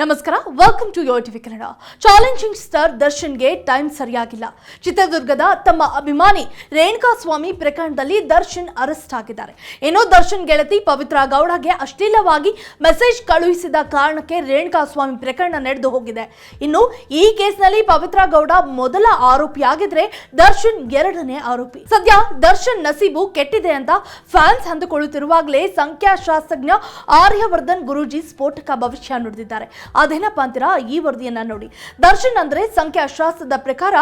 ನಮಸ್ಕಾರ welcome to your TV Kannada challenging star ದರ್ಶನ್ಗೆ time ಸರಿಯಾಗಿಲ್ಲ. ಚಿತ್ರದುರ್ಗದ ತಮ್ಮ ಅಭಿಮಾನಿ ರೇಣುಕಾ ಸ್ವಾಮಿ ಪ್ರಕರಣದಲ್ಲಿ ದರ್ಶನ್ ಅರೆಸ್ಟ್ ಆಗಿದ್ದಾರೆ. ಏನೋ ದರ್ಶನ್ ಗೆಳತಿ ಪವಿತ್ರ ಗೌಡಗೆ ಅಶ್ಲೀಲವಾಗಿ ಮೆಸೇಜ್ ಕಳುಹಿಸಿದ ಕಾರಣಕ್ಕೆ ರೇಣುಕಾ ಸ್ವಾಮಿ ಪ್ರಕರಣ ನಡೆದು ಹೋಗಿದೆ. ಇನ್ನು ಈ ಕೇಸ್ನಲ್ಲಿ ಪವಿತ್ರ ಗೌಡ ಮೊದಲ ಆರೋಪಿಯಾಗಿದ್ರೆ ದರ್ಶನ್ ಎರಡನೇ ಆರೋಪಿ. ಸದ್ಯ ದರ್ಶನ್ ನಸೀಬು ಕೆಟ್ಟಿದೆ ಅಂತ ಫ್ಯಾನ್ಸ್ ಅಂದುಕೊಳ್ಳುತ್ತಿರುವಾಗಲೇ ಸಂಖ್ಯಾಶಾಸ್ತ್ರಜ್ಞ ಆರ್ಯವರ್ಧನ್ ಗುರೂಜಿ ಸ್ಫೋಟಕ ಭವಿಷ್ಯ ನುಡಿದಿದ್ದಾರೆ. ಅದೇನಪ್ಪ ಅಂತೀರಾ ಈ ವರದಿಯನ್ನ ನೋಡಿ. ದರ್ಶನ್ ಅಂದ್ರೆ ಸಂಖ್ಯಾಶಾಸ್ತ್ರದ ಪ್ರಕಾರ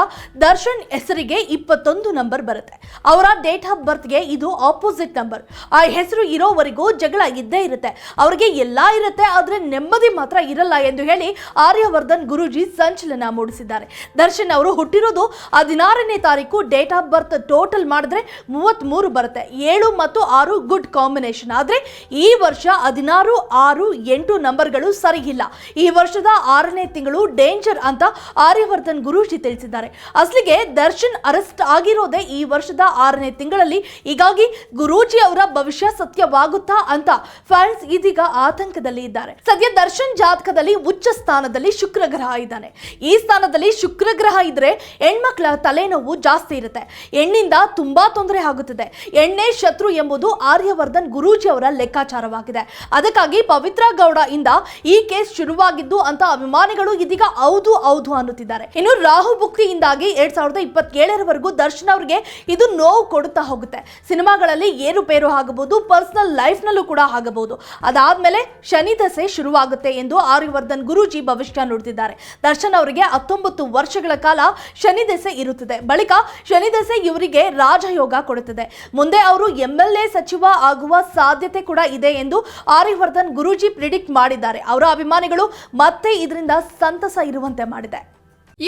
ದರ್ಶನ್ ಹೆಸರಿಗೆ ಇಪ್ಪತ್ತೊಂದು ನಂಬರ್ ಬರುತ್ತೆ. ಅವರ ಡೇಟ್ ಆಫ್ ಬರ್ತ್ಗೆ ಇದು ಆಪೋಸಿಟ್ ನಂಬರ್ ಆ ಹೆಸರು ಇರೋವರೆಗೂ ಜಗಳ ಇದ್ದೇ ಇರುತ್ತೆ. ಅವರಿಗೆ ಎಲ್ಲಾ ಇರುತ್ತೆ, ಆದ್ರೆ ನೆಮ್ಮದಿ ಮಾತ್ರ ಇರಲ್ಲ ಎಂದು ಹೇಳಿ ಆರ್ಯವರ್ಧನ್ ಗುರುಜಿ ಸಂಚಲನ ಮೂಡಿಸಿದ್ದಾರೆ. ದರ್ಶನ್ ಅವರು ಹುಟ್ಟಿರೋದು ಹದಿನಾರನೇ ತಾರೀಕು ಡೇಟ್ ಆಫ್ ಬರ್ತ್ ಟೋಟಲ್ ಮಾಡಿದ್ರೆ ಮೂವತ್ತ್ ಮೂರು ಬರುತ್ತೆ. ಏಳು ಮತ್ತು ಆರು ಗುಡ್ ಕಾಂಬಿನೇಷನ್ ಆದರೆ ಈ ವರ್ಷ ಹದಿನಾರು, ಆರು, ಎಂಟು ನಂಬರ್ಗಳು ಸರಿಯಿಲ್ಲ ಈ ವರ್ಷದ ಆರನೇ ತಿಂಗಳು ಡೇಂಜರ್ ಅಂತ ಆರ್ಯವರ್ಧನ್ ಗುರೂಜಿ ತಿಳಿಸಿದ್ದಾರೆ. ಅಸಲಿಗೆ ದರ್ಶನ್ ಅರೆಸ್ಟ್ ಆಗಿರೋದೇ ಈ ವರ್ಷದ ಆರನೇ ತಿಂಗಳಲ್ಲಿ. ಹೀಗಾಗಿ ಗುರೂಜಿ ಅವರ ಭವಿಷ್ಯ ಸತ್ಯವಾಗುತ್ತಾ ಅಂತ ಫ್ಯಾನ್ಸ್ ಇದೀಗ ಆತಂಕದಲ್ಲಿ ಇದ್ದಾರೆ. ಸದ್ಯ ದರ್ಶನ್ ಜಾತಕದಲ್ಲಿ ಉಚ್ಚ ಸ್ಥಾನದಲ್ಲಿ ಶುಕ್ರ ಗ್ರಹ ಇದ್ದಾನೆ. ಈ ಸ್ಥಾನದಲ್ಲಿ ಶುಕ್ರ ಗ್ರಹ ಇದ್ರೆ ಹೆಣ್ಮಕ್ಳ ತಲೆನೋವು ಜಾಸ್ತಿ ಇರುತ್ತೆ. ಹೆಣ್ಣಿಂದ ತುಂಬಾ ತೊಂದರೆ ಆಗುತ್ತದೆ. ಎಣ್ಣೆ ಶತ್ರು ಎಂಬುದು ಆರ್ಯವರ್ಧನ್ ಗುರೂಜಿ ಅವರ ಲೆಕ್ಕಾಚಾರವಾಗಿದೆ. ಅದಕ್ಕಾಗಿ ಪವಿತ್ರ ಗೌಡ ಇಂದ ಈ ಕೇಸ್ ಶುರುವಾಗಿದ್ದು ಅಂತ ಅಭಿಮಾನಿಗಳು ಇದೀಗ ಹೌದು ಹೌದು ಅನ್ನುತ್ತಿದ್ದಾರೆ. ಇನ್ನು ರಾಹು ಭುಕ್ತಿಯಿಂದಾಗಿ ಎರಡ್ ಸಾವಿರದ ಇಪ್ಪತ್ತೇಳರವರೆಗೂ ದರ್ಶನ್ ಅವರಿಗೆ ಇದು ನೋವು ಕೊಡುತ್ತಾ ಹೋಗುತ್ತೆ. ಸಿನಿಮಾಗಳಲ್ಲಿ ಏರುಪೇರು ಆಗಬಹುದು, ಪರ್ಸನಲ್ ಲೈಫ್ ನಲ್ಲೂ ಕೂಡ ಆಗಬಹುದು. ಅದಾದ್ಮೇಲೆ ಶನಿ ದಸೆ ಶುರುವಾಗುತ್ತೆ ಎಂದು ಆರ್ಯವರ್ಧನ್ ಗುರೂಜಿ ಭವಿಷ್ಯ ನುಡಿದಿದ್ದಾರೆ. ದರ್ಶನ್ ಅವರಿಗೆ ಹತ್ತೊಂಬತ್ತು ವರ್ಷಗಳ ಕಾಲ ಶನಿ ದಸೆ ಇರುತ್ತದೆ. ಬಳಿಕ ಶನಿ ದಸೆ ಇವರಿಗೆ ರಾಜಯೋಗ ಕೊಡುತ್ತದೆ. ಮುಂದೆ ಅವರು ಎಂಎಲ್ಎ ಸಚಿವ ಆಗುವ ಸಾಧ್ಯತೆ ಕೂಡ ಇದೆ ಎಂದು ಆರ್ಯವರ್ಧನ್ ಗುರೂಜಿ ಪ್ರಿಡಿಕ್ಟ್ ಮಾಡಿದ್ದಾರೆ. ಅವರ ಅಭಿಮಾನಿಗಳು ಮತ್ತೆ ಇದರಿಂದ ಸಂತಸ ಇರುವಂತೆ ಮಾಡಿದೆ.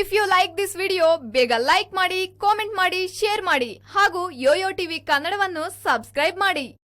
If you like this video ಬೇಗ ಲೈಕ್ ಮಾಡಿ ಕಾಮೆಂಟ್ ಮಾಡಿ ಶೇರ್ ಮಾಡಿ ಹಾಗೂ ಯೋಯೋ ಟಿವಿ ಕನ್ನಡವನ್ನು ಸಬ್ಸ್ಕ್ರೈಬ್ ಮಾಡಿ.